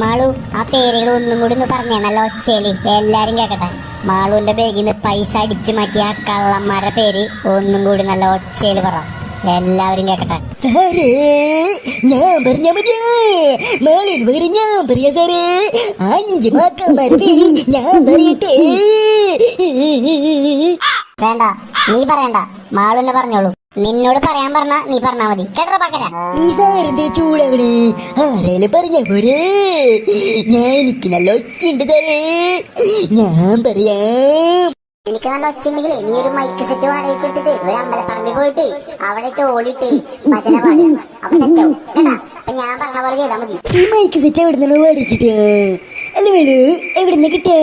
മാളു ആ പേരുകൾ ഒന്നും കൂടി ഒന്ന് പറഞ്ഞേ. നല്ല ഒച്ചയിൽ. എല്ലാരും കേക്കട്ടെ. മാളുവിന്റെ ബാഗിൽ നിന്ന് പൈസ അടിച്ചു മാറ്റിയ ആ കള്ളന്മാരുടെ പേര് ഒന്നും കൂടി നല്ല ഒച്ചയിൽ പറ. എല്ലാവരും കേക്കട്ടെ. സാറേ ഞാൻ പറഞ്ഞ മതിയാ. മാളിന് പകരം ഞാൻ പറയാ സാറേ. അഞ്ച് മാക്കന്മാരുടെ പേര് ഞാൻ പറയട്ടെ. വേണ്ട നീ പറയണ്ട. മാളുവിനെ പറഞ്ഞോളൂ. നിന്നോട് പറയാൻ പറഞ്ഞ നീ പറഞ്ഞാ മതി. കേട്ടോ പക്കര. ഈ സാറിന്റെ ചൂടവിടെ ആരേലും പറഞ്ഞ പോരെ. ഞാൻ എനിക്ക് നല്ല ഒച്ചുണ്ട് തരേ. ഞാൻ പറയാം. എനിക്ക് നല്ല ഒച്ചുണ്ടെങ്കിൽ നീ ഒരു മൈക്ക് സെറ്റ് വാടകയ്ക്ക് എടുത്തിട്ട് ഒരു അമ്പലപ്പറമ്പിൽ പോയിട്ട് അവിടെ ഓടിട്ട് ഓടിയിട്ട് ഭജന പാടുക. അപ്പൊ സെറ്റാവും കേട്ടാ? അപ്പൊ ഞാൻ പറഞ്ഞ പോലെ ചെയ്താ മതി. ഈ മൈക്ക് സെറ്റ് എവിടെ നിന്നാണ് മേടിക്കിട്ട് അല്ല വേണു എവിടെ നിന്ന് കിട്ടേ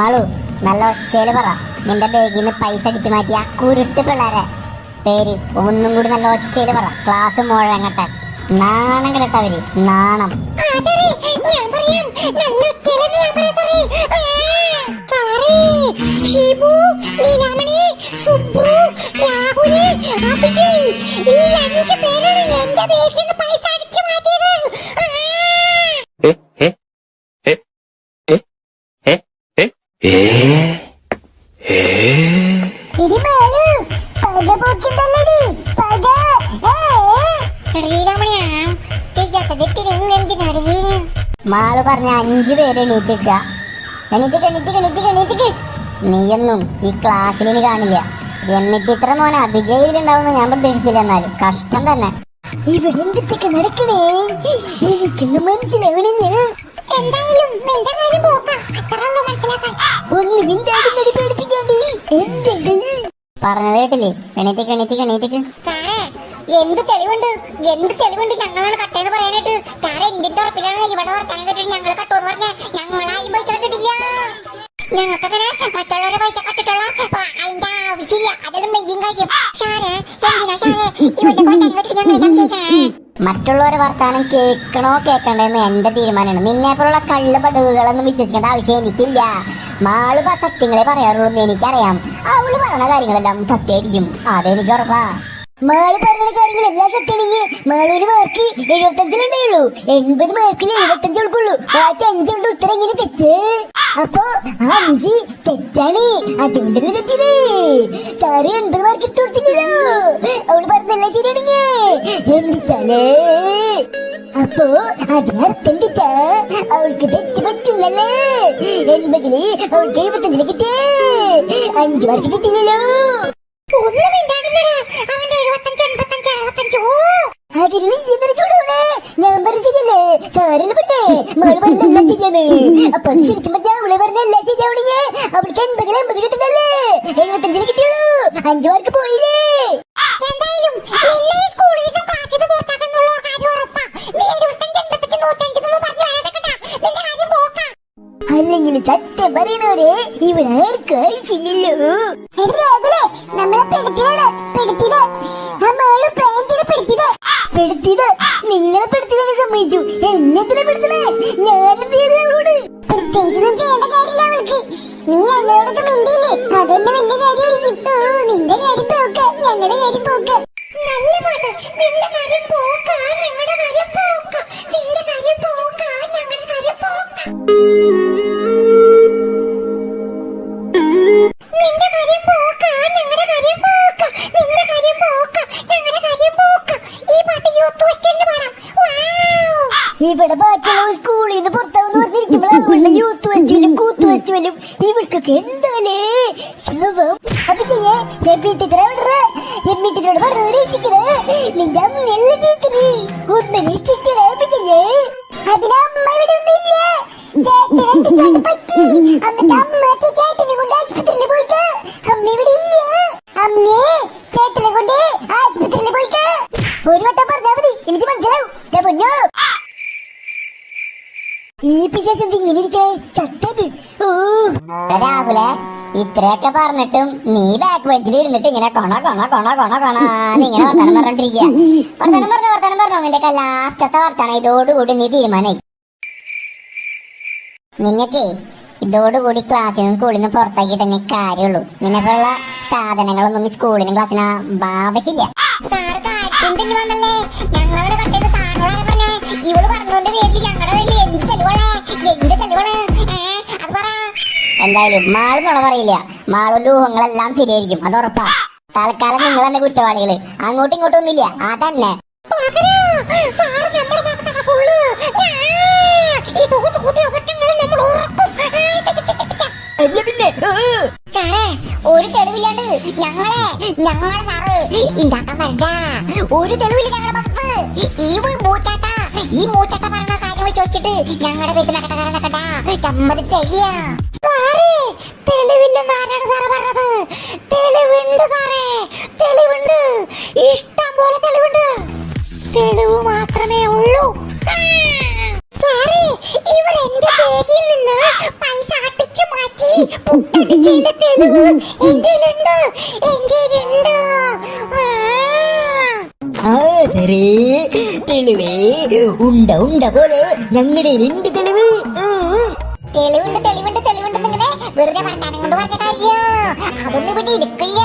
മാളു നല്ല ഒച്ചയിൽ പറ. നിന്റെ ബാഗിൽ നിന്ന് പൈസ അടിച്ചു മാറ്റി ആ കുരുട്ട് പിള്ളേരെ. പേര് ഒന്നും കൂടി നല്ല ഒച്ചയിൽ പറ. ക്ലാസ് മുഴങ്ങട്ടെ നാണം കിടട്ടവര് നാണം. ഏ. മാൾ പറഞ്ഞ അഞ്ചു പേര് നീയൊന്നും ഈ ക്ലാസ്സിൽ ഇനി കാണില്ല. എന്നിട്ട് ഇത്ര മോനെ അഭിജയിലുണ്ടാവുന്ന ഞാൻ പ്രതീക്ഷിച്ചില്ല എന്നാലും കഷ്ടം തന്നെ. ഇവിടെ എന്തൊക്കെ നടക്കണേ? എനിക്കൊന്നും മനസ്സിലാവണില്ല എന്തായാലും നിന്റെ കാര്യം പോക്കാം അത്ര മനസ്സിലാക്കാൻ. ഒന്ന് മിണ്ടാടുന്നടി പേടിപ്പിക്കാണ്ട്. എന്തുണ്ട് പറഞ്ഞത് കേട്ടില്ലേ? എണീറ്റിക്ക് എണീറ്റിക്ക് എണീറ്റിക്ക്. സാറേ എന്ത് തെളിവുണ്ട്? എന്ത് തെളിവുണ്ട് ഞങ്ങളാണ് കട്ടേന്ന് പറയാനായിട്ട്? സാറേ എന്തിന്റെ ഉറപ്പിലാണ്? ഇവിടെ വർത്താനം കേട്ടിട്ട് ഞങ്ങൾ കട്ടോന്ന് പറഞ്ഞ ഞങ്ങളാരും പൈസ കട്ടിട്ടില്ല. ഞങ്ങൾക്കങ്ങനെ മറ്റുള്ളവരെ പൈസ കട്ടിട്ടുള്ള അതിന്റെ ആവശ്യമില്ല. അതൊരു മെയ്യും കാര്യം. സാറേ എന്തിനാ സാറേ? ഇവരുടെ ഞങ്ങൾ മറ്റുള്ളവരെ വർത്താനം കേൾക്കണോ കേൾക്കണ്ടെന്ന് എന്റെ തീരുമാനമാണ്. നിന്നെ പോലുള്ള കള്ളു പടവുകളൊന്നും വിശ്വസിക്കേണ്ട ആവശ്യം എനിക്കില്ല. മാൾ പ- സത്യങ്ങളെ പറയാറുള്ളൂ എന്ന് എനിക്കറിയാം. അവൾ പറയണ കാര്യങ്ങളെല്ലാം സത്യമായിരിക്കും. അതെനിക്ക് ഉറപ്പാ. മേൾ പറഞ്ഞ കാര്യങ്ങളെല്ലാം സത്യമാണെങ്കിൽ മേളൂര് മാർക്ക് എഴുപത്തഞ്ചിലുണ്ടേയുള്ളൂ എൺപത് മാർക്കിൽ എഴുപത്തഞ്ച് കൊടുക്കുള്ളൂ. ബാക്കി അഞ്ചുണ്ട് ഉത്തരം എങ്ങനെ തെറ്റ്. അപ്പൊ അഞ്ച് തെറ്റാണ്. അതുകൊണ്ടല്ലേ തെറ്റിയത്. സാറ് എൺപത് മാർക്ക് ഇട്ട് കൊടുത്തില്ലല്ലോ. അവൾ പറഞ്ഞല്ല ശരിയാണെങ്കിൽ എന്തിച്ചാലേ? അപ്പോ അതിനർത്ഥം തെറ്റാ അവൾക്ക് തെറ്റ് പറ്റുന്നല്ലേ? എൺപതിൽ അവൾക്ക് എഴുപത്തഞ്ചിൽ കിട്ടിയേ അഞ്ചു മാർക്ക് കിട്ടില്ലല്ലോ. അതിന് നീ എന്തൊരു ഞാൻ പറഞ്ഞില്ലേ ശരിയല്ലേ? പറ്റേ മോൾ പറഞ്ഞല്ല ശരിയാണ്. അപ്പൊ അത് ശരിക്കും പറഞ്ഞാ അവൾ പറഞ്ഞല്ല ശരിയാവണെങ്കിൽ അവൾക്ക് എൺപതിൽ എൺപത് കിട്ടുന്നല്ലേ എഴുപത്തഞ്ചിൽ കിട്ടിയുള്ളൂ അഞ്ചു മാർക്ക് പോയില്ലേ? അല്ലെങ്കിൽ സത്യം പറയണവരെ ഇവിടെ ആർക്കും ആവശ്യമില്ലല്ലോ. ഇത്രയൊക്കെ പറഞ്ഞിട്ടും നീ ബാക്ക് ബെഞ്ചിൽ ഇരുന്നിട്ട് ഇങ്ങനെ കൊണ കൊണ കൊണ കൊണ കൊണ ഇങ്ങനെ വർത്താനം പറഞ്ഞോണ്ടിരിക്കുക വർത്താനം പറഞ്ഞു വർത്താനം പറഞ്ഞു. നിന്റെ ലാസ്റ്റത്തെ വർത്തനം ഇതോടുകൂടി നീ തീരുമാനായി. നിങ്ങക്ക് ഇതോടുകൂടി ക്ലാസ്സിൽ നിന്ന് സ്കൂളിൽ നിന്ന് പുറത്താക്കിയിട്ട് തന്നെ കാര്യമുള്ളൂ. നിനക്കുള്ള സാധനങ്ങളൊന്നും ഈ സ്കൂളിനും ക്ലാസ്സിന് ആവശ്യമില്ല എന്തായാലും മാൾ പറയില്ല. മാളും ഊഹങ്ങളെല്ലാം ശരിയായിരിക്കും. അത് ഉറപ്പാ. തൽക്കാലം നിങ്ങൾ തന്നെ കുറ്റവാളികൾ. അങ്ങോട്ടും ഇങ്ങോട്ടും ഒന്നുമില്ല. അതന്നെ. സാർ നമ്മുടെ മക്കളെ നമ്മൾ ഉറക്കും അല്ല പിന്നെ സാറേ ഒരു തെളിവില്ലാണ്ട് ഞങ്ങളെ ഞങ്ങളെ സാറ് ഉണ്ടാക്കാൻ വരണ്ട. ഒരു തെളിവില്ല ഞങ്ങളുടെ ഭാഗത്ത് ഈ മൂച്ചാട്ട ഈ മൂച്ചാട്ട പറഞ്ഞ കാര്യങ്ങൾ ചോദിച്ചിട്ട് ഞങ്ങളുടെ വീട്ടിൽ നടക്കട നടക്കട്ട ചമ്മതി തരിക സാറേ തെളിവില്ലെന്ന് ആരാണ് സാറ് പറഞ്ഞത്? തെളിവുണ്ട് സാറേ തെളിവുണ്ട്. ഇഷ്ടം പോലെ തെളിവുണ്ട്. തെളിവ് മാത്രമേ ഉള്ളൂ. ഉണ്ട ഉണ്ട പോലെ ഞങ്ങളുടെ രണ്ട് തെളിവ്. തെളിവുണ്ട് തെളിവുണ്ട് തെളിവുണ്ട് ഇങ്ങനെ വെറുതെ വർത്താനം കൊണ്ട് പറഞ്ഞ കാര്യോ? അതൊന്നും ഇവിടെ ഇരിക്കില്ല.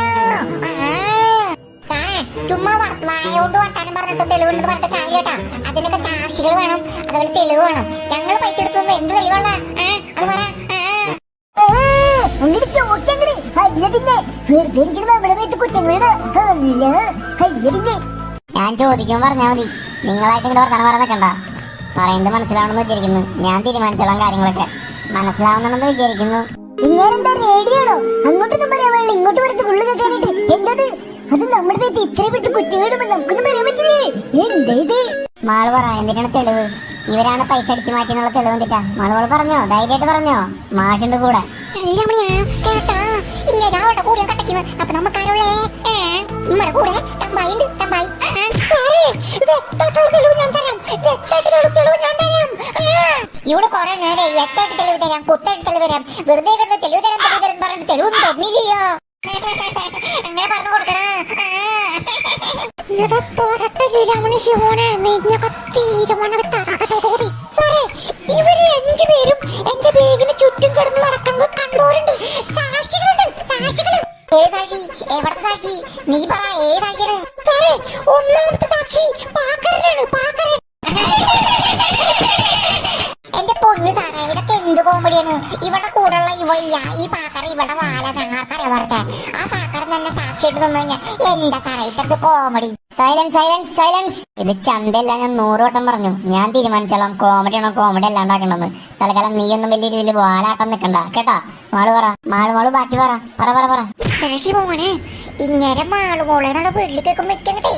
ചുമ്മാ വർ- വായ കൊണ്ട് വർത്താനം പറഞ്ഞിട്ട് തെളിവുണ്ട് പറഞ്ഞിട്ട് കാര്യം കേട്ടാ അതിനൊക്കെ സാക്ഷികൾ വേണം അതുപോലെ തെളിവ് വേണം. ഞങ്ങൾ പൈസ എടുത്തു എന്ത് തെളിവാണ് അത് പറ. ഞാൻ ചോദിക്കുമ്പോൾ പറഞ്ഞാൽ മതി. നിങ്ങളായിട്ട് ഇങ്ങോട്ട് നിൽക്കണ്ട പറയുന്നത് മനസ്സിലാവണമെന്ന് വിചാരിക്കുന്നു. ഞാൻ തീരുമാനിച്ചോളാം കാര്യങ്ങളൊക്കെ. മനസ്സിലാവുന്നുണ്ടെന്ന് വിചാരിക്കുന്നു. ഇങ്ങനെന്താ അത് നമ്മുടെ ഇത്രയും പെടുത്ത് നമുക്കൊന്നും പറയാൻ പറ്റില്ലേ? എന്താ മാൾ പറ എന്തിനാണ് തെളിവ്? ഇവരാണ് പൈസ അടിച്ചു മാറ്റി എന്നുള്ള തെളിവ് എന്തിട്ടാ മാളുകൾ മോൾ പറഞ്ഞോ ധൈര്യമായിട്ട് പറഞ്ഞോ? മാഷുണ്ട് കൂടെ. ഇവിടെ കൊറേ നേരെ വെട്ടായിട്ട് തെളിവ് തരാം കുത്തായിട്ട് തെളിവ് തരാം. വെറുതെ കിടന്ന് തെളിവ് തരാം തെളിവ് തരാം പറഞ്ഞിട്ട് തെളിവ് തരുന്നില്ലയോ അങ്ങനെ പറഞ്ഞു കൊടുക്കണ സാറേ ഇവർ അഞ്ചുപേരും എന്റെ ബാഗിന് ചുറ്റും നടക്കുന്നത് കണ്ടോരുണ്ട്. സാക്ഷികളുണ്ട് സാക്ഷികൾ. ഏത് സാക്ഷി എവിടത്തെ സാക്ഷി നീ പറ ഏത് ഒന്നാമത്തെ സാക്ഷി പാക്കരനാണ് പാക്കരൻ എന്റെ പൊന്നു സാറേ ഇതൊക്കെ എന്ത് കോമഡിയാണ്? ഇവിടെ കൂടെയുള്ള ഇവളില്ല. ഈ പാക്കറ ഇവിടെ വാല. ഞങ്ങൾക്കറിയാം വെറുതെ ആ പാക്കറ തന്നെ സാക്ഷിയായിട്ട് നിന്ന് കഴിഞ്ഞാൽ എന്താ സാറേ ഇതൊക്കെ കോമഡി? സൈലൻസ് സൈലൻസ് സൈലൻസ് ഇത് ചന്തയല്ല ഞാൻ നൂറ് വട്ടം പറഞ്ഞു. ഞാൻ തീരുമാനിച്ചോളാം. കോമഡി ആണോ കോമഡി അല്ലാണ്ടാക്കണമെന്ന് തൽക്കാലം നീയൊന്നും വലിയ രീതിയിൽ വാലാട്ടം നിൽക്കണ്ട. കേട്ടാ? മാൾ പറ. മാൾ മാൾ ബാക്കി പറ. പറ പറ പറ. മോനെ ഇങ്ങനെ മാൾ മോളെ വീട്ടിൽ കേൾക്കുമ്പോ വെക്കണ്ടേ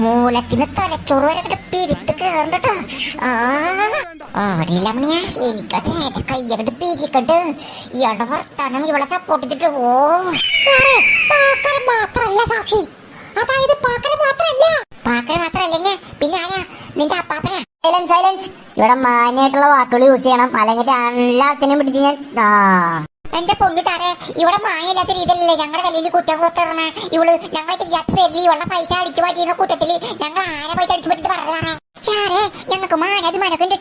മൂലത്തിന് തലച്ചോറ് വരെ പിരിത്ത് കേറണ്ടട്ടോ. ആ ആടില്ലമ്മണിയ എനിക്കത് എന്റെ കയ്യങ്ങട്ട് പിരിക്കട്ട്. ഇയാളുടെ വർത്താനം ഇവളെ സപ്പോർട്ട് ചെയ്തിട്ട് ഓ. മാത്രല്ല സാക്ഷി. അതായത് പാക്കന് മാത്രല്ല. പാക്കന് മാത്രല്ല പിന്നെ ആരാ? നിന്റെ അപ്പാപ്പനാ. സൈലൻസ് സൈലൻസ് ഇവിടെ മാന്യായിട്ടുള്ള വാക്കുകൾ യൂസ് ചെയ്യണം. അല്ലെങ്കിൽ എല്ലാത്തിനെയും പിടിച്ച് ഞാൻ എന്റെ പൊന്നു സാറേ ഇവിടെ മായയില്ലാത്ത രീതിയിലല്ലേ ഞങ്ങളുടെ തലയിൽ കുറ്റം കൊത്തറണ ഇവൾ ഞങ്ങൾ ചെയ്യാത്ത പേരിൽ ഇവളുടെ പൈസ അടിച്ചു പറ്റിയുന്ന കൂട്ടത്തിൽ ഞങ്ങൾ ആരെ പൈസ അടിച്ചു പറ്റിട്ട് പറഞ്ഞു സാറേ? സാറേ ഞങ്ങൾക്ക് മാനഭിമാനൊക്കെ ഉണ്ട്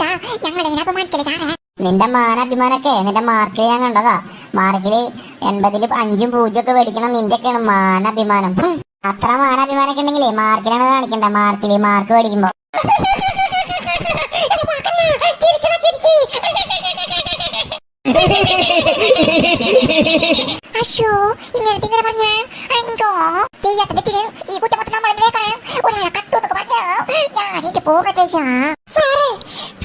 ഞങ്ങൾ എങ്ങനെ അപമാനിക്കല്ലേ സാറേ? നിന്റെ മാനാഭിമാനൊക്കെ നിന്റെ മാർക്കിൽ ഞാൻ കണ്ടതാ. മാർക്കിൽ എൺപതിൽ അഞ്ചും പൂജ്യം ഒക്കെ മേടിക്കണം നിന്റെയൊക്കെയാണ് മാനാഭിമാനം. ഹും. അത്ര മാനാഭിമാനൊക്കെ ഉണ്ടെങ്കിലേ മാർക്കിലാണ് കാണിക്കണ്ട? മാർക്കിൽ മാർക്ക് മേടിക്കുമ്പോ. അശോ ഇങ്ങനത്തെ ഇങ്ങനെ പറഞ്ഞ? എന്തോ ചെയ്യാത്ത തെറ്റിന് ഈ കുറ്റമൊക്കെ നമ്മൾ എന്തിനേക്കണേ ഒരാളെ കട്ടു എന്നൊക്കെ പറഞ്ഞ ഞാൻ എന്റെ പൂർണതയ്ക്കാ സാറേ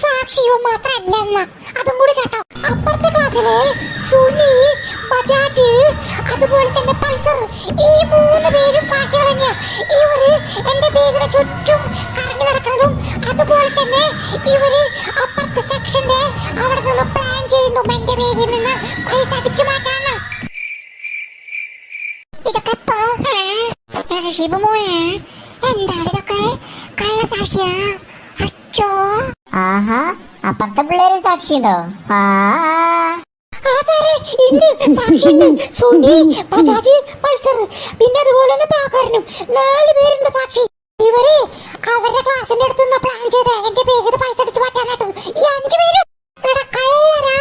സാക്ഷിയും മാത്രല്ല എന്ന അതും കൂടി കേട്ടോ. അപ്പുറത്തെ ക്ലാസ്സിലെ സുനി ബജാജ് അതുപോലെ തന്നെ പൾസർ. ഈ മൂന്ന് പേരും സാക്ഷികൾ തന്നെയാ. ഇവർ എന്റെ ബേഗിന് ചുറ്റും കറങ്ങി നടക്കുന്നതും അതുപോലെ തന്നെ ഇവർ അപ്പുറത്തെ സെക്ഷന്റെ അവിടെ നിന്ന് പ്ലാൻ ചെയ്യുന്നു എന്റെ ബേഗിൽ നിന്ന് പൈസ അടിച്ചു മാറ്റാന്ന് ഇതൊക്കെ ഇപ്പൊ ഷിബുമോനെ എന്താണ് ഇതൊക്കെ? കള്ളസാക്ഷിയാ? അച്ചോ. ആഹാ അപ്പുറത്തെ പിള്ളേര് സാക്ഷിയുണ്ടോ? ആ. ബജാജ് പൾസർ. പിന്നെ അതുപോലെ തന്നെ പാക്കാരനും നാല് പേരുണ്ട് സാക്ഷി. ഇവർ അവരുടെ ക്ലാസിന്റെ അടുത്ത് പ്ലാൻ ചെയ്ത്. എന്റെ പേര് പൈസ അടിച്ച് മാറ്റാനായിട്ട് ഈ അഞ്ചു പേരും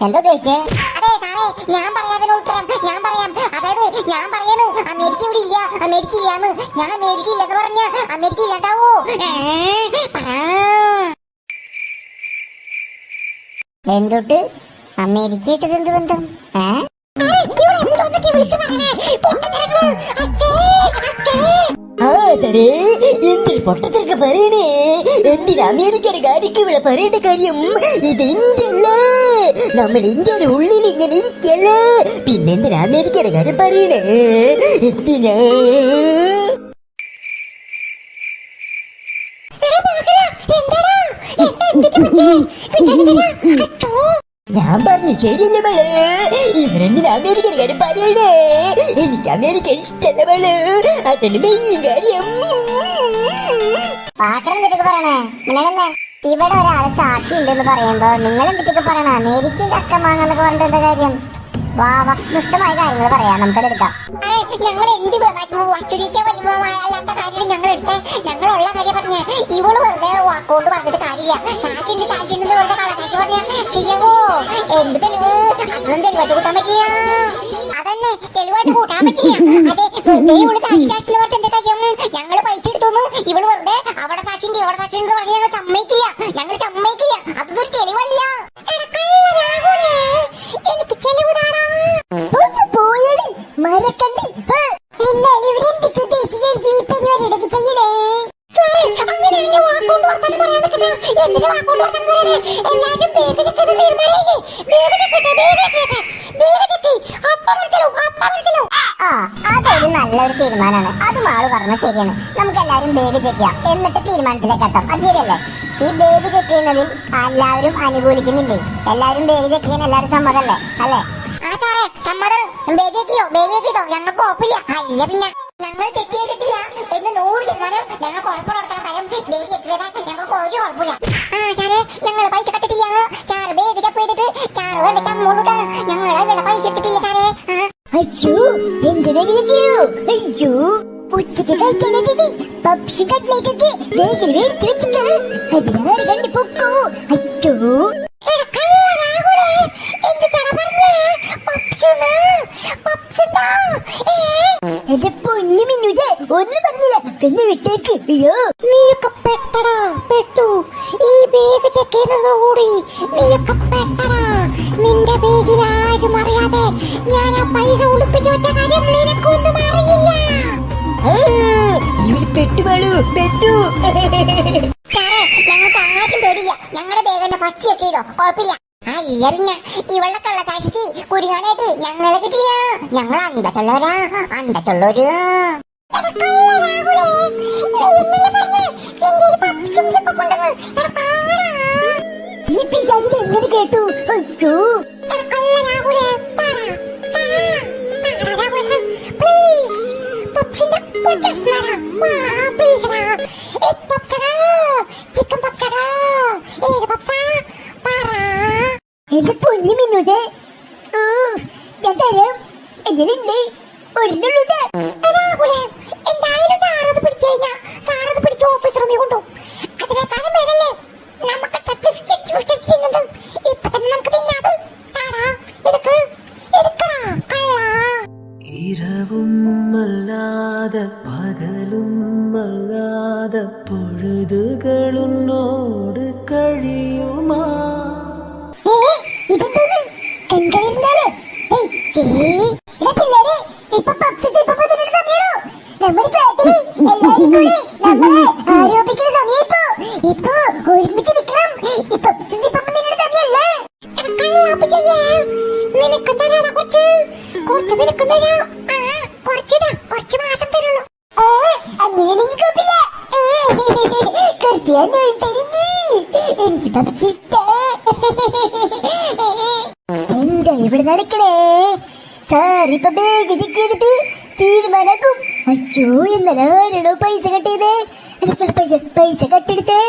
എന്താ ചോദിച്ചേ? അതെ സാറേ ഞാൻ പറയാതിന് ഉത്തരം. ഞാൻ പറയാം. അതായത് ഞാൻ പറയാണ് അമേരിക്ക ഇവിടെ ഇല്ല അമേരിക്ക ഇല്ലാന്ന്. ഞാൻ അമേരിക്ക ഇല്ലെന്ന് പറഞ്ഞ അമേരിക്ക ഇല്ലാണ്ടാവോ? എന്തൊട്ട് പറ. എന്തുട്ട് അമേരിക്ക ഇട്ടത് എന്ത് ബന്ധം? ഏ? സാറേ എന്തിന് പൊട്ടത്തിരക്ക് പറയണേ? എന്തിന് അമേരിക്കയുടെ കാര്യക്ക് ഇവിടെ പറയേണ്ട കാര്യം? ഇത് ഇന്ത്യല്ലേ നമ്മൾ ഇന്ത്യയുടെ ഉള്ളിൽ ഇങ്ങനെ ഇരിക്കല്ലേ? പിന്നെ എന്തിനാ അമേരിക്കയുടെ കാര്യം പറയണേ? എന്തിനാ? എന്താടാ? എന്താ എന്തൊക്കെ പറ്റി? ഞാൻ പറഞ്ഞു ശരിയല്ലേ മോൾ ഇവരെന്തിനാ അമേരിക്കയുടെ കാര്യം പറയണേ എനിക്ക് അമേരിക്ക ഇഷ്ടല്ല മോൾ അതാണ് മെയിൻ കാര്യം. പാക്കരം എന്തൊക്കെ പറയണേ. ഇവിടെ ഒരാൾ സാക്ഷി ഉണ്ടെന്ന് പറയുമ്പോ നിങ്ങൾ എന്തൊക്കെ പറയണ? അമേരിക്കൻ ചക്ക വാങ്ങാന്നൊക്കെ പറഞ്ഞിട്ട് എന്താ കാര്യം? വസ്തുനിഷ്ഠമായ കാര്യങ്ങൾ പറയാം. നമുക്കത് എടുക്കാം. അതെ ഞങ്ങൾ എന്ത് അല്ലാത്ത കാര്യം ഞങ്ങൾ എടുത്തേ? ഞങ്ങളുള്ള കാര്യം പറഞ്ഞേ ഇവൾ വെറുതെ വാക്കോണ്ട് പറഞ്ഞിട്ട് കാര്യമില്ല. സാക്കിണ്ട് സാക്കിണ്ട് വെറുതെ കളക്കാക്കി പറഞ്ഞ ശരിയാവോ എന്ത് തെളിവ്? അതൊന്നും തെളിവായിട്ട് കൂട്ടാൻ പറ്റില്ല. അതന്നെ തെളിവായിട്ട് പറ്റില്ല. അതെ വെറുതെ ഇവൾ സാക്ഷി എന്ന് പറഞ്ഞിട്ട് എന്താ കാര്യം ഞങ്ങൾ പൈസ എടുത്തു ഇവൾ വെറുതെ അവിടെ സാക്ഷിണ്ട് ഇവിടെ സാക്ഷിണ്ട് പറഞ്ഞ് ഞങ്ങൾ സമ്മതിക്കില്ല. ഞങ്ങൾ സമ്മതിക്കില്ല. അതൊന്നും തെളിവല്ല. എനിക്ക് ചെലവ് താടാ. പോയടി. മരക്കണ്ടി അതൊരു നല്ലൊരു തീരുമാനമാണ്. അതും ആൾ പറഞ്ഞ ശരിയാണ്. നമുക്ക് എല്ലാരും ബേബി എന്നിട്ട് തീരുമാനത്തിലേക്ക് എത്താം. അത് ശരിയല്ലേ? ഈ ബേബി ചെക്ക് ചെയ്യുന്നതിൽ എല്ലാവരും അനുകൂലിക്കുന്നില്ലേ? എല്ലാവരും ബേബി ചെക്ക് ചെയ്യാൻ എല്ലാവരും സമ്മതല്ലേ അല്ലേ? സമ്മതം. ബേഗ് ചെക്കിയോ ബേഗ് ചെക്കിട്ടോ ഞങ്ങൾക്ക് ഉറപ്പില്ല. അല്ല പിന്നെ ഞങ്ങൾ ചെയ്തിട്ടില്ല. എന്ന് നൂറ് ചെന്നാലും ഞങ്ങൾക്ക് ഉറപ്പ് നടത്തണം. കാര്യം ബേഗ് എത്തിയത്. ഞങ്ങൾക്ക് ഒരു ഉറപ്പില്ല. ആ സാറേ ഞങ്ങൾ പൈസ കട്ടിട്ടില്ല സാറ് ബേഗ് ചെയ്തിട്ട് സാറ് വേണ്ടിട്ട് അങ്ങോട്ട് ഞങ്ങൾ ഇവിടെ പൈസ എടുത്തിട്ടില്ല സാറേ. ഉച്ചയ്ക്ക് കഴിക്കാനായിട്ട് പപ്സും കട്ട്ലേറ്റൊക്കെ വേഗം വേടിച്ചു വെച്ചിട്ടുണ്ട് അതിലാര് കണ്ടു പൊക്കോ. എന്റെ പൊന്നു മിന്നുജെ ഒന്നും പറഞ്ഞില്ല. പിന്നെ വിട്ടേക്ക്. അയ്യോ. നീയൊക്കെ പെട്ടടാ പെട്ടു. ഈ ബേഗ് ചെക്ക് ചെയ്യുന്നതോടുകൂടി നീയൊക്കെ പെട്ടടാ. നിന്റെ ബേഗിൽ ആരും അറിയാതെ ഞാൻ ആ പൈസ ഒളിപ്പിച്ചു വെച്ച കാര്യം നിനക്കൊന്നും അറിയില്ല. ഇവർ പെട്ടുപാളു പെട്ടു. സാറേ ഞങ്ങൾക്ക് ആരും പേടില്ല ഞങ്ങളുടെ ബേഗ് ഫസ്റ്റ് ചെക്ക് ചെയ്തോ? കുഴപ്പമില്ല. ആ പിന്നെ ഇവളുടെ കള്ളക്കാശിക്ക് കുടുങ്ങാനായിട്ട് ഞങ്ങളെ കിട്ടില്ല ഞങ്ങൾ അണ്ടത്തുള്ളവരാ അണ്ടത്തുള്ളവര് ഈ പിശാചിൽ എങ്ങനെ കേട്ടു അയ്യോ എടാ കള്ള രാഹുലേ, താടാ, താടാ, താടാ രാഹുലേ, please. പപ്സിന്റെ purchase നട. വാ, please ടാ. Egg puffs ടാ, chicken puffs ടാ. ഏത് പപ്സാ? പറ. എന്റെ പൊന്നു തരാം എന്റെ ഉണ്ട് തരാടാ കുറച്ച് കുറച്ച് നിനക്ക് തരാം. ആ കുറച്ചിടാ കുറച്ച് മാത്രം തരുള്ളൂ. ഏ, അങ്ങനെയാണെങ്കിൽ കുഴപ്പമില്ല ഏ, ക്രിസ്ത്യാനോ എനിക്ക് എനിക്ക് പപ്പച്ച എന്താ ഇവിടെ നടക്കണേ? സാർ ഇപ്പൊ ബാഗ് ചെക്ക് ചെയ്തിട്ട് തീരുമാനാക്കും. അയ്യോ ഇന്നലെ ആരാണോ പൈസ കട്ടിയതേ? പൈസ പൈസ കട്ടെടുത്തേ.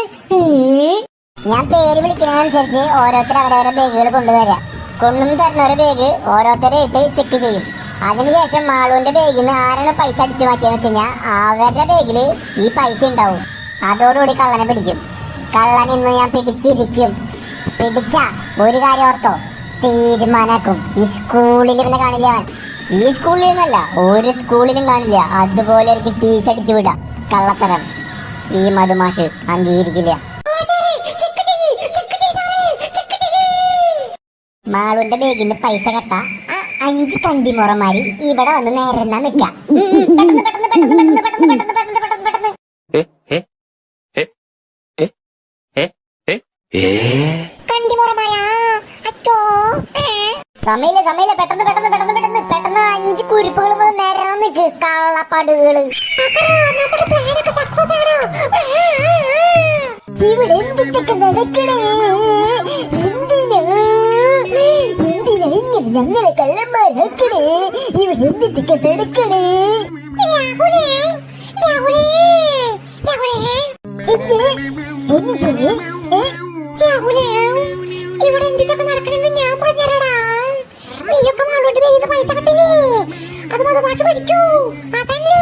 ഞാൻ പേര് വിളിക്കുന്നതനുസരിച്ച് ഓരോരുത്തർ അവരവരുടെ ബാഗുകൾ കൊണ്ടുവരാം. കൊണ്ടുവന്ന് തരുന്ന ഒരു ബാഗ് ഓരോരുത്തരായിട്ട് ചെക്ക് ചെയ്യും. അതിനുശേഷം മാളുവിന്റെ ബാഗിൽ നിന്ന് ആരാണ് പൈസ അടിച്ചു മാറ്റിയെന്ന് വെച്ച് കഴിഞ്ഞാൽ അവരുടെ ബാഗിൽ ഈ പൈസ ഉണ്ടാവും അതോടുകൂടി കള്ളനെ പിടിക്കും. കള്ളൻ ഇന്ന് ഞാൻ പിടിച്ചിരിക്കും. പിടിച്ച ഒരു കാര്യം ഓർത്തോ? തീരുമാനാക്കും. ഈ സ്കൂളിൽ ഇവനെ കാണില്ല അവൻ. ഈ സ്കൂളിൽ നിന്നല്ല ഒരു സ്കൂളിലും കാണില്ല. അതുപോലെ എനിക്ക് ടീച്ചടിച്ചു വിടാം കള്ളത്തരം. ഈ മധുമാഷ് അംഗീകരിക്കില്ല. മാളുന്റെ ബാഗിൽ നിന്ന് പൈസ കട്ട ആ അഞ്ച് കണ്ടിമുറമാര് ഇവിടെ വന്ന് നേരെന്നാ നിക്ക പെട്ടെന്ന് പെട്ടെന്ന് പെട്ടെന്ന് പെട്ടെന്ന് പെട്ടെന്ന് പെട്ടെന്ന് പെട്ടെന്ന് പെട്ടെന്ന് കണ്ടിമുറമാരാ അച്ചോ സമയില്ല സമയില്ല പെട്ടെന്ന് പെട്ടെന്ന് പെട്ടെന്ന് പെട്ടെന്ന് പെട്ടെന്ന് അഞ്ച് കുരുപ്പുകൾ വന്ന് നേരെന്നാ നിക്ക് കള്ളപ്പാടുകൾ ഇവിടെ എന്തൊക്കെ നടക്കണേ എന്തിനാ എന്തിനാ ഇങ്ങനെ ഞങ്ങളെ കള്ളന്മാരാക്കണേ? ഇവർ എന്ത് ടിക്കറ്റ് എടുക്കണേ? ഇവിടെ എന്തിട്ടൊക്കെ നടക്കണെന്ന് ഞാൻ പറഞ്ഞടാ നീയൊക്കെ മാളോട്ട് പൈസ കിട്ടില്ലേ? അത് മതമാശ പഠിച്ചു അതല്ലേ?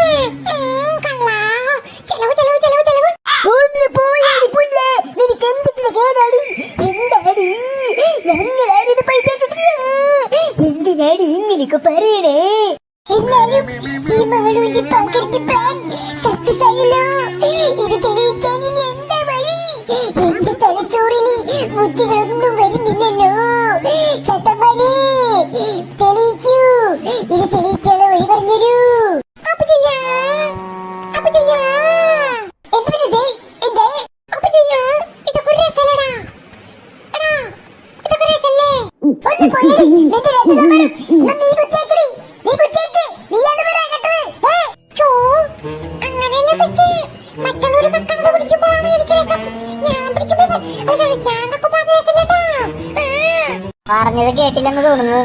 പറഞ്ഞത് കേട്ടില്ലെന്ന് തോന്നുന്നു.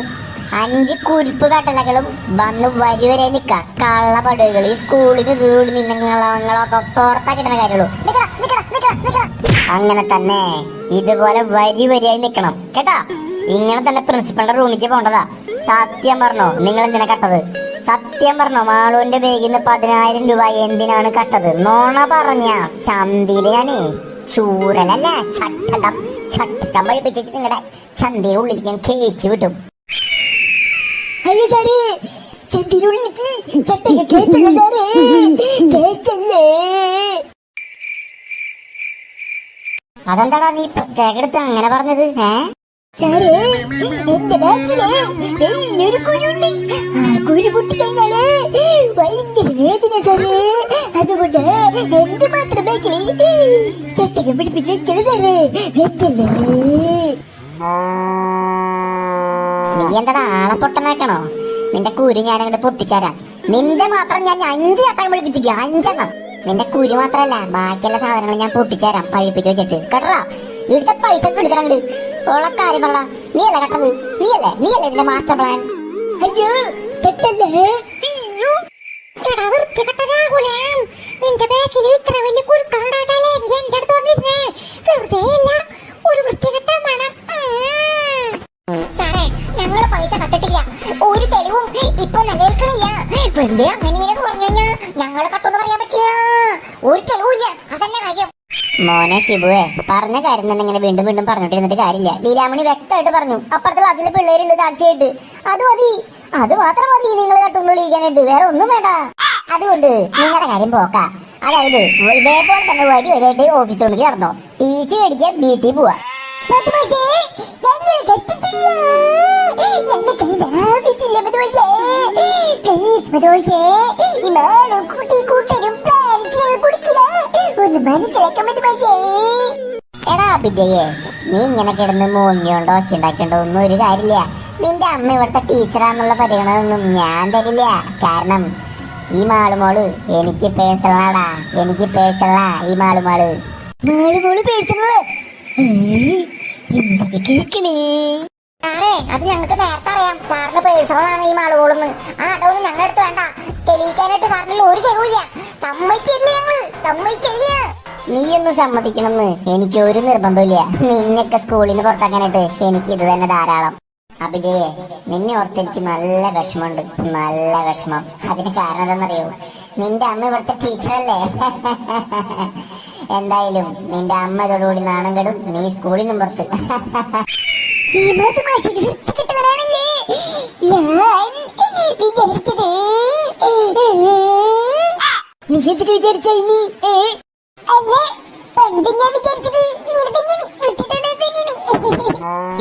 അഞ്ച് കുരിപ്പ് കട്ടലകളും വന്ന് വരി വരെ നിക്ക. പടുകൾ ഈ സ്കൂളിൽ ഇതുകൂടി നിന്നങ്ങളൊക്കെ പുറത്താക്കിട്ടുന്ന കാര്യമുള്ളൂ. അങ്ങനെ തന്നെ ഇതുപോലെ വരി വരിയായി നിക്കണം. കേട്ടാ? ഇങ്ങനെ തന്നെ പ്രിൻസിപ്പളിന്റെ റൂമിലേക്ക് പോണ്ടതാ സത്യം പറഞ്ഞോ നിങ്ങൾ എന്തിനാ കട്ടത് സത്യം പറഞ്ഞോ മാളൂന്റെ ബാഗിൽ നിന്ന് പതിനായിരം രൂപ എന്തിനാണ് കട്ടത്? നോണ പറഞ്ഞ ചന്തിയിൽ ഞാനേ ചൂരലല്ല? ചട്ടകം ചട്ടകം പഴിപ്പിച്ചിട്ട് നിങ്ങളുടെ ചന്തയുടെ ഉള്ളിലേക്ക് ഞാൻ കേറ്റി വിട്ടും കേട്ടല്ലേ അതെന്താടാ നീ പ്രത്യേക എടുത്ത് അങ്ങനെ പറഞ്ഞത് ഏ? സാറേ എന്റെ ബാക്കിൽ വലിയൊരു കുരുണ്ട്. ആ കുരു പൊട്ടി കഴിഞ്ഞാൽ ഭയങ്കര വേദന സാറേ. അതുകൊണ്ട് എന്റെ മാത്രം ബാക്കിൽ ചട്ടകം പിടിപ്പിച്ച് വെക്കൽ സാറേ. വെക്കല്ലേ? നീ എന്താടാ ആളെ നിന്റെ കുരു ഞാൻ അങ്ങോട്ട് പൊട്ടിച്ചേരാം. നിന്റെ മാത്രം ഞാൻ അഞ്ച് ചട്ടം പിടിപ്പിച്ചിരിക്കും അഞ്ചെണ്ണം. നിന്റെ കുരു മാത്രല്ല ബാക്കിയുള്ള സാധനങ്ങൾ ഞാൻ പൊട്ടിച്ചേരാം പഴിപ്പിച്ച് വെച്ചിട്ട്. കേട്ടോ ഇവിടുത്തെ പൈസ ഒക്കെ എടുക്കണുണ്ട് ഉള്ള കാര്യം പറടാ നീയല്ലേ കട്ടത്? നീയല്ലേ നീയല്ലേ ഇതിന്റെ മാസ്റ്റർ പ്ലാൻ അയ്യോ പെട്ടല്ലേ? അയ്യോ. എടാ വൃത്തികെട്ട നിന്റെ ബാക്കിൽ ഇത്ര വലിയ കുരുക്കളുണ്ടായിട്ടല്ലേ എനിക്ക് എന്റെ അടുത്ത് വന്നിരുന്നേ? ഒരു വൃത്തികെട്ട മണം. സാറേ ഞങ്ങൾ പൈസ കട്ടിട്ടില്ല. ഒരു തെളിവും ഇപ്പൊ നിലനിൽക്കണില്ല. വെറുതെ അങ്ങനെ ഇങ്ങനെ പറഞ്ഞു കഴിഞ്ഞാ ഞങ്ങൾ കട്ടെന്ന് പറയാൻ പറ്റില്ല. ഒരു കാര്യം മോനെ ഷിബുവേ പറഞ്ഞ കാര്യം തന്നെ ഇങ്ങനെ വീണ്ടും വീണ്ടും പറഞ്ഞോണ്ടിരുന്നിട്ട് കാര്യമില്ല. ലീലാമണി വ്യക്തമായിട്ട് പറഞ്ഞു അപ്പുറത്തെ അതിൽ പിള്ളേരുണ്ട് സാക്ഷിയായിട്ട്. അത് മതി അത് മാത്രം മതി നിങ്ങൾ കട്ടൊന്ന് വേറെ ഒന്നും വേണ്ട. അതുകൊണ്ട് നിങ്ങളുടെ കാര്യം പോക്ക. അതായത് ഇതേപോലെ തന്നെ വരി വരെയായിട്ട് ഓഫീസ് റൂമിൽ നടന്നോ. ടി സി മേടിക്കാൻ വീട്ടിൽ പോവാ. എടാ വിജയെ നീ ഇങ്ങനെ കിടന്ന് മൂങ്ങിയോണ്ടോ ഒച്ചുണ്ടാക്കേണ്ടോ ഒന്നും ഒരു കാര്യമില്ല. നിന്റെ അമ്മ ഇവിടുത്തെ ടീച്ചറാന്നുള്ള പരിഗണനൊന്നും ഞാൻ തരില്ല. കാരണം ഈ മാളുമോൾ എനിക്ക് പേഴ്സണലാടാ എനിക്ക് പേഴ്സണലാ ഈ മാളുമോൾ മാളുമോൾ പേഴ്സണൽ എന്തൊക്കെ കേക്കണേ? സാറേ അത് ഞങ്ങൾക്ക് നേരത്തെ അറിയാം. സാറിന് പേഴ്സണലാണ് ഈ മാളുകളെന്ന് ആ അടവൊന്നും ഞങ്ങളുടെ അടുത്ത് വേണ്ട. തെളിയിക്കാനായിട്ട് സാറിനിൽ ഒരു ചെലവില്ല സമ്മതിച്ചില്ല ഞങ്ങൾ. സമ്മതിച്ചില്ല നീയൊന്നും സമ്മതിക്കണമെന്ന് എനിക്ക് ഒരു നിർബന്ധമില്ല നിന്നൊക്കെ സ്കൂളിൽ നിന്ന് പുറത്താക്കാനായിട്ട് എനിക്ക് ഇത് തന്നെ ധാരാളം. അഭിജയെ നിന്നെ ഓർത്ത് എനിക്ക് നല്ല വിഷമമുണ്ട്. നല്ല വിഷമം. അതിന് കാരണം എന്താണെന്നറിയോ? നിന്റെ അമ്മ ഇവിടുത്തെ ടീച്ചറല്ലേ എന്തായാലും നിന്റെ അമ്മ ഇതോടുകൂടി നാണം കെടും. നീ സ്കൂളിൽ നിന്നും പുറത്ത്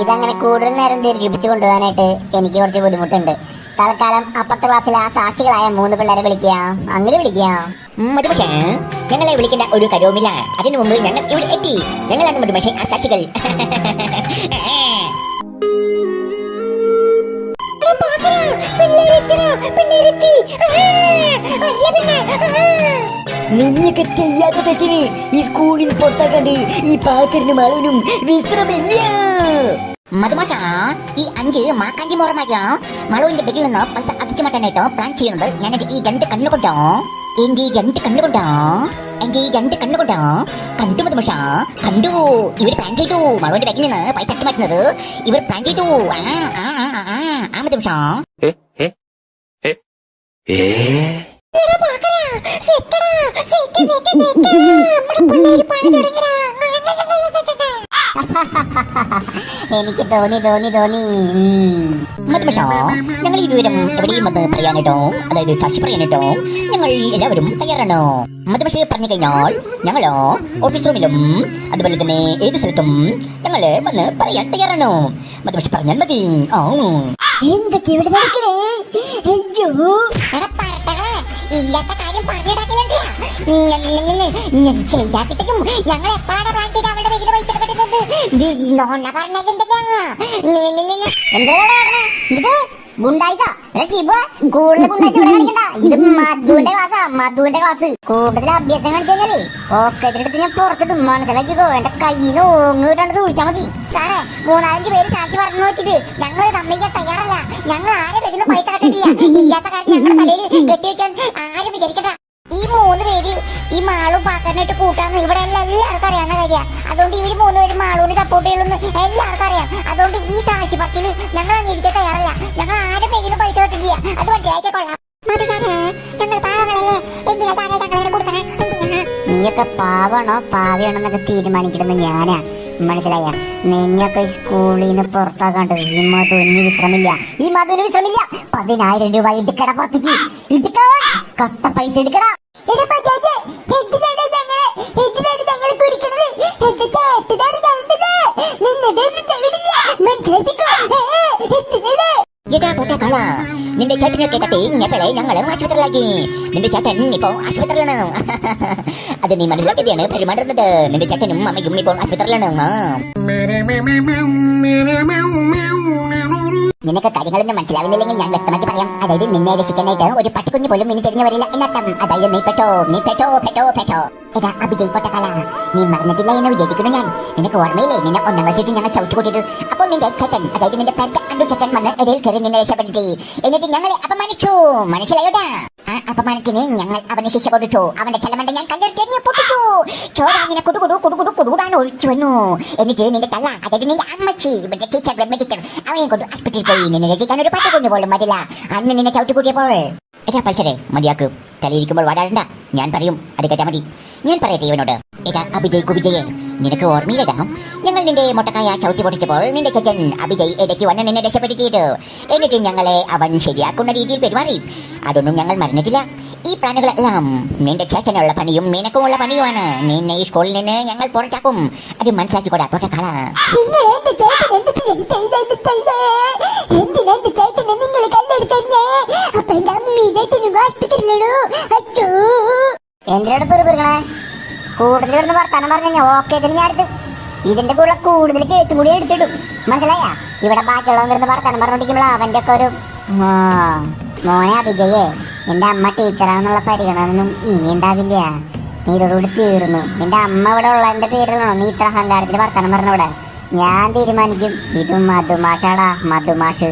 ഇതങ്ങനെ കൂടുതൽ നേരം ദീർഘിപ്പിച്ചു കൊണ്ടുപോകാനായിട്ട് എനിക്ക് കുറച്ച് ബുദ്ധിമുട്ടുണ്ട്. തൽക്കാലം അപ്പുറത്തെ ക്ലാസ്സിലെ ആ സാക്ഷികളായ മൂന്ന് പിള്ളേരെ വിളിക്കുക അങ്ങനെ വിളിക്കുക മധുമഷ ഞങ്ങളെ വിളിക്കുന്ന ഒരു കാര്യവുമില്ല അതിനു മുമ്പ് ഞങ്ങൾ ഇവിടെ എത്തി. ഞങ്ങളാണ് മധുമഷ ആ ശശികൾ നിന്നൊക്കെ ചെയ്യാത്ത തെറ്റിന് ഈ സ്കൂളിൽ പുറത്താക്കണ്ട് ഈ പാക്കറിനും അളവിനും വിശ്രമില്ല. മധുമാഷ ഈ അഞ്ച് മാക്കാഞ്ചി മോറമാക്കിയോ മളുവിന്റെ ബെഗിൽ നിന്ന് പൈസ അടിച്ചു മാറ്റാനായിട്ടോ പ്ലാൻ ചെയ്യുന്നത്? ഞാൻ ഈ രണ്ട് കണ്ണുകൊണ്ടോ? എന്റെ രണ്ട് കണ്ണുകൊണ്ടാ? എന്റെ രണ്ട് കണ്ണുകൊണ്ടാ? കണ്ടു മധുമഷ കണ്ടു. ഇവർ പ്ലാൻ ചെയ്തു. മഴവന്റെ ബാഗിൽ നിന്ന് പൈസ അടിച്ചു മാറ്റുന്നത്. ഇവർ പ്ലാൻ ചെയ്തു. ആ ആ ആ ആ, ആ മധുമഷ നമ്മുടെ ഏ പണി ഏ എനിക്ക് തോന്നി തോന്നി തോന്നി. മധുമഷ ഞങ്ങൾ ഈ വിവരം എവിടെയും വന്ന് പറയാനിട്ടോ അതായത് സാക്ഷി പറയാനിട്ടോ ഞങ്ങൾ എല്ലാവരും തയ്യാറാണോ. മധുമഷയെ പറഞ്ഞു കഴിഞ്ഞാൽ ഞങ്ങളോ ഓഫീസ് റൂമിലും അതുപോലെ തന്നെ ഏത് സ്ഥലത്തും ഞങ്ങൾ വന്ന് പറയാൻ തയ്യാറാണോ. മധുമഷ പറഞ്ഞാൽ മതി. എന്തൊക്കെ ഇവിടെ നടക്കണേ? അയ്യോ ഇല്ലാത്ത കാര്യം പറഞ്ഞിടാക്കലുണ്ട് ചെയ്യാത്തിട്ടും ഞങ്ങൾ എപ്പോഴാണ് പ്ലാൻ ചെയ്ത് അവളുടെ വീട്ടിൽ പൈസ കിട്ടുന്നത് നോണ പറഞ്ഞതിന്റെ എന്തിനാടാ പറഞ്ഞേ? ഇത് മധുവിന്റെ ക്ലാസ്. ഞാൻ മതി. മൂന്നാലഞ്ച് പേര് ചാക്കി പറഞ്ഞു വെച്ചിട്ട് ഞങ്ങൾ തയ്യാറല്ല. ഞങ്ങൾ ആരെ വരുന്ന പൈസ കെട്ടിട്ടില്ല? ഇല്ലാത്ത കാര്യം ഞങ്ങളുടെ തലയിൽ കെട്ടിവെക്കാൻ ആരും വിചാരിക്കണ്ട. ഈ മൂന്ന് പേര് ഈ മാളും പാക്കറിനായിട്ട് കൂട്ടാന്ന് ഇവിടെ എല്ലാം എല്ലാവർക്കും അറിയാവുന്ന കാര്യമാണ് അതുകൊണ്ട് ഇവർ മൂന്ന് പേര് മാളൂന് സപ്പോർട്ട് ചെയ്യുള്ളൂ എല്ലാവർക്കും അറിയാം. അതുകൊണ്ട് ഈ സാക്ഷി പറച്ചിൽ ഞങ്ങൾ അംഗീകരിക്കാൻ തയ്യാറല്ല. ഞങ്ങൾ ആരും കയ്യിൽ പൈസ കിട്ടില്ല അത് മനസ്സിലാക്കിയ കൊള്ളാം. നീയൊക്കെ പാവണോ പാവയാണോ എന്നൊക്കെ തീരുമാനിക്കണമെന്ന് ഞാനാ. മനസ്സിലായ? നിന്നൊക്കെ സ്കൂളിൽ നിന്ന് പുറത്താക്കാണ്ട് ഈ മധുവിന് വിശ്രമില്ല. ഈ മധുവിന് വിശ്രമില്ല. പതിനായിരം രൂപ ഇടുക്കട പുറത്തേക്ക്. ഇടുക്കാൻ കട്ട പൈസ എടുക്കടാ നിന്റെ ചേട്ടനൊക്കെ തട്ടി ഞങ്ങളെ ഞങ്ങളെ ആശുപത്രിയിലാക്കി. നിന്റെ ചേട്ടൻ ഇപ്പോ ആശുപത്രിയിലാണ്. അത് നീ മനസ്സിലാക്കിയതാണ് പെരുമാറുന്നത്. നിന്റെ ചേട്ടനും അമ്മയും ഇപ്പോൾ ആശുപത്രിയിലാണ്. നിനക്ക് കാര്യങ്ങളൊന്നും മനസ്സിലാവുന്നില്ലെങ്കിൽ ഞാൻ വ്യക്തമാക്കി പറയാം. അതായത് നിന്നെ രക്ഷിക്കാനായിട്ട് ഒരു പട്ടിക്കുഞ്ഞു പോലും ഇനി തിരിഞ്ഞു വരില്ല എന്നർത്ഥം. അതായത് നീ പെട്ടോ നീ പെട്ടോ പെട്ടോ പെട്ടോ. എടാ അഭിജയ് പൊട്ടക്കല നീ മറന്നിട്ടില്ല എന്ന് വിചാരിക്കുന്നു ഞാൻ. നിനക്ക് ഓർമ്മയില്ലേ? നിന്നെ ഒന്നാം ക്ലാസ്സിട്ട് ഞങ്ങൾ ചവിട്ടി കൂട്ടിട്ടു അപ്പോൾ നിന്റെ ചേട്ടൻ അതായത് നിന്റെ പേരറ്റ അണ്ടു ചേട്ടൻ വന്ന് ഇടയിൽ കയറി നിന്നെ രക്ഷപ്പെടുത്തി. എന്നിട്ട് ഞങ്ങളെ അപമാനിച്ചു. മനസ്സിലായോട്ടാ ആ അപമാനത്തിന് ഞങ്ങൾ അവന് ശിക്ഷ കൊടുത്തു. അവന്റെ തലമണ്ട ഞാൻ കല്ലെടുത്തെറിഞ്ഞ് പൊട്ടിച്ചു. ചോര കുടുകുടു കുടുകുടു കുടുകുടാൻ ഒഴിച്ചു വന്നു. എന്നിട്ട് നിന്റെ കല്ല അതായത് നിന്റെ അമ്മച്ചി ഇവിടുത്തെ ടീച്ചർ ടീച്ചർ അവനെ കൊണ്ട് ആശുപത്രിയിൽ പോയി. നിന്നെ രചിക്കാൻ ഒരു പട്ടി കുഞ്ഞു പോലും വരില്ല. അന്ന് നിന്നെ ചവിട്ടി കൂട്ടിയപ്പോൾ എടാ പൽസരെ മതിയാക്ക്. തലയിരിക്കുമ്പോൾ വരാറുണ്ട. ഞാൻ പറയും അത് കേട്ടാ മതി. ഞാൻ പറയട്ടെ ഇവനോട്. എടാ അഭിജയ് കുബിജയെ നിനക്ക് ഓർമ്മയില്ലടാ ഞങ്ങൾ നിന്റെ മുട്ടക്കായ ചവിട്ടി പൊട്ടിച്ചപ്പോൾ നിന്റെ ചച്ചൻ അഭിജയ് ഇടയ്ക്ക് വന്ന് നിന്നെ രക്ഷപ്പെടുത്തിയിട്ട്. എന്നിട്ട് ഞങ്ങളെ അവൻ ശരിയാക്കുന്ന രീതിയിൽ പെരുമാറി. അതൊന്നും ഞങ്ങൾ മറന്നിട്ടില്ല. ഈ പ്ലാനുകളെല്ലാം നിന്റെ ചേച്ചനുള്ള പണിയും നിനക്കുമുള്ള പണിയുമാണ് നിന്നെ ഈ സ്കൂളിൽ നിന്ന് ഞങ്ങൾ പുറത്താക്കും. അത് മനസ്സിലാക്കിക്കൂടാ ചേട്ടനും അച്ചോ. എന്തിനോട് പെറുപിറുകണേ കൂടുതൽ ഇവിടുന്ന് വർത്താനം പറഞ്ഞു ഓക്കെ ഇതിന് ഞാൻ എടുത്തു. ഇതിന്റെ കൂടെ കൂടുതൽ കേട്ടും കൂടി എടുത്തിടും. മനസ്സിലായ? ഇവിടെ ബാക്കിയുള്ളവൻ വർത്താനം പറഞ്ഞോണ്ടിരിക്കുമ്പോൾ അവന്റെ ഒക്കെ ഒരു മോനെ അഭിജയേ. എന്റെ അമ്മ ടീച്ചറാണെന്നുള്ള പരിഗണനൊന്നും ഇനി ഉണ്ടാവില്ല. നീ ഇതോടുകൂടി തീർന്നു. നിന്റെ അമ്മ ഇവിടെ ഉള്ളതിന്റെ പേരിലാണോ നീ ഇത്ര അഹങ്കാരത്തിൽ വർത്തമാനം പറഞ്ഞവിടെ ഞാൻ തീരുമാനിക്കും. ഇത് മധുമാഷാടാ മധുമാഷ്.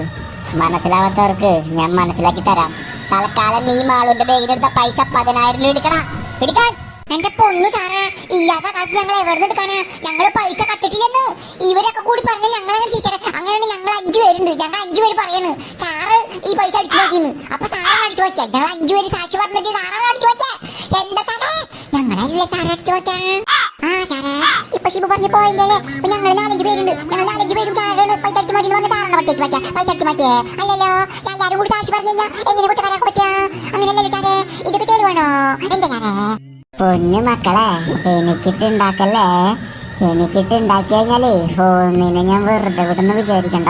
മനസ്സിലാവാത്തവർക്ക് ഞാൻ മനസ്സിലാക്കി തരാം. തൽക്കാലം ഈ മാളുവിന്റെ ബാഗിലെടുത്ത പൈസ പതിനായിരം രൂപ എടുക്കണം എടുക്കാൻ എന്റെ പൊന്നു സാറേ ഇല്ലാത്ത കാശ് ഞങ്ങൾ എവിടെ നിന്ന് ഞങ്ങൾ പൈസ കട്ടിട്ടില്ലെന്ന് ഇവരൊക്കെ കൂടി പറഞ്ഞ ഞങ്ങളാണ് ടീച്ചറെ അങ്ങനെയാണ് ഞങ്ങൾ അഞ്ചു പേരുണ്ട്. ഞങ്ങൾ അഞ്ചു പേര് പറയുന്നു സാറ് ഈ പൈസ അടിച്ചു നോക്കിന്ന്. അപ്പൊ സാറാണ് അടിച്ചു വെച്ചേ ഞങ്ങൾ അഞ്ചു പേര് സാക്ഷി പറഞ്ഞിട്ട് സാറാണ് അടിച്ചു വെച്ചേ എന്താ സാറേ? ഞങ്ങളല്ലേ സാറ് അടിച്ചു വെച്ചേ ആ സാറേ. ഇപ്പൊ ശിവ പറഞ്ഞ പോയില്ലേ? അപ്പൊ ഞങ്ങൾ നാലഞ്ച് പേരുണ്ട്. ഞങ്ങൾ നാലഞ്ച് പേരും സാറാണ് പൈസ അടിച്ചു മാറ്റി പറഞ്ഞ സാറാണ് പറ്റി വെച്ചേ പൈസ അടിച്ചു മാറ്റിയേ? അല്ലല്ലോ. എല്ലാരും കൂടി സാക്ഷി പറഞ്ഞു കഴിഞ്ഞാൽ എങ്ങനെ കുറ്റക്കാരെ പറ്റുക? അങ്ങനെയല്ലേ സാറേ. ഇതൊക്കെ തെളിവാണോ? എന്താ സാറേ? പൊന്നു മക്കളെ എനിക്കിട്ടുണ്ടാക്കല്ലേ? എനിക്കിട്ടുണ്ടാക്കി കഴിഞ്ഞാലേ ഫോണിനെ ഞാൻ വെറുതെ വിടുന്ന് വിചാരിക്കണ്ട.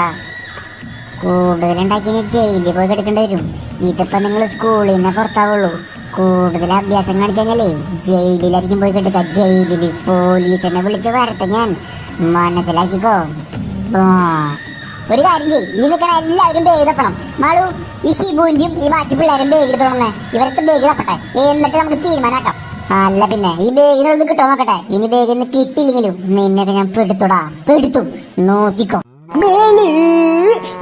കൂടുതലുണ്ടാക്കി ജയിലിൽ പോയി കിടക്കേണ്ടി വരും. ഇതിപ്പോ നിങ്ങൾ സ്കൂളിൽ നിന്ന് പുറത്താവുള്ളൂ. കൂടുതൽ അഭ്യാസം കാണിച്ചു കഴിഞ്ഞാലേ ജയിലിലായിരിക്കും പോയി കിട്ടുക ജയിലിൽ പോലീസ് എന്നെ വിളിച്ച് വരട്ടെ ഞാൻ. മനസ്സിലാക്കിക്കോ. ഒരു കാര്യം ചെയ്യും. ഈ നിൽക്കണ എല്ലാവരും ബേഗ് തപ്പണം. മാളു ഈ ഷിബുവിന്റെയും ഈ ബാക്കി പിള്ളേരും ബേഗ് എടുത്തോളന്നേ. ഇവരൊക്കെ ബേഗ് തപ്പട്ടെ. എന്നിട്ട് നമുക്ക് തീരുമാനാക്കാം. അല്ല പിന്നെ ഈ ബേഗിനുള്ളത് കിട്ടോ? നോക്കട്ടെ. ഇനി ബേഗിൽ നിന്ന് കിട്ടിയില്ലെങ്കിലും നിന്നെ ഞാൻ പെടുത്തുടാ. പെടുത്തും. നോക്കിക്കോ. മേൾ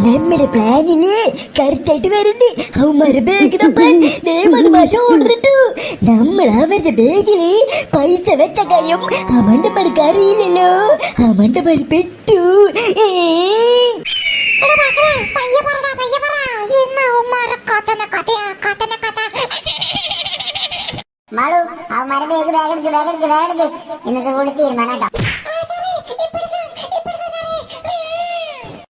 നമ്മുടെ പ്ലാനിൽ കറക്റ്റായിട്ട് വരുന്നുണ്ട് അവന്മാരെ ബാഗ് തപ്പാൻ നേമത് ഭാഷ ഓർഡർ ഇട്ടു. നമ്മൾ അവരുടെ ബാഗിൽ പൈസ വെച്ച കാര്യം അവന്റെ പേർക്ക് അറിയില്ലല്ലോ. അവന്റെ പേര് പെട്ടു. കഥന കഥയാ, കഥന കഥ. மலு அவ மறுபடியும் வேகனுக்கு வேகனுக்கு வேகனுக்கு? என்னது கொடுத்து இருமாட்டான்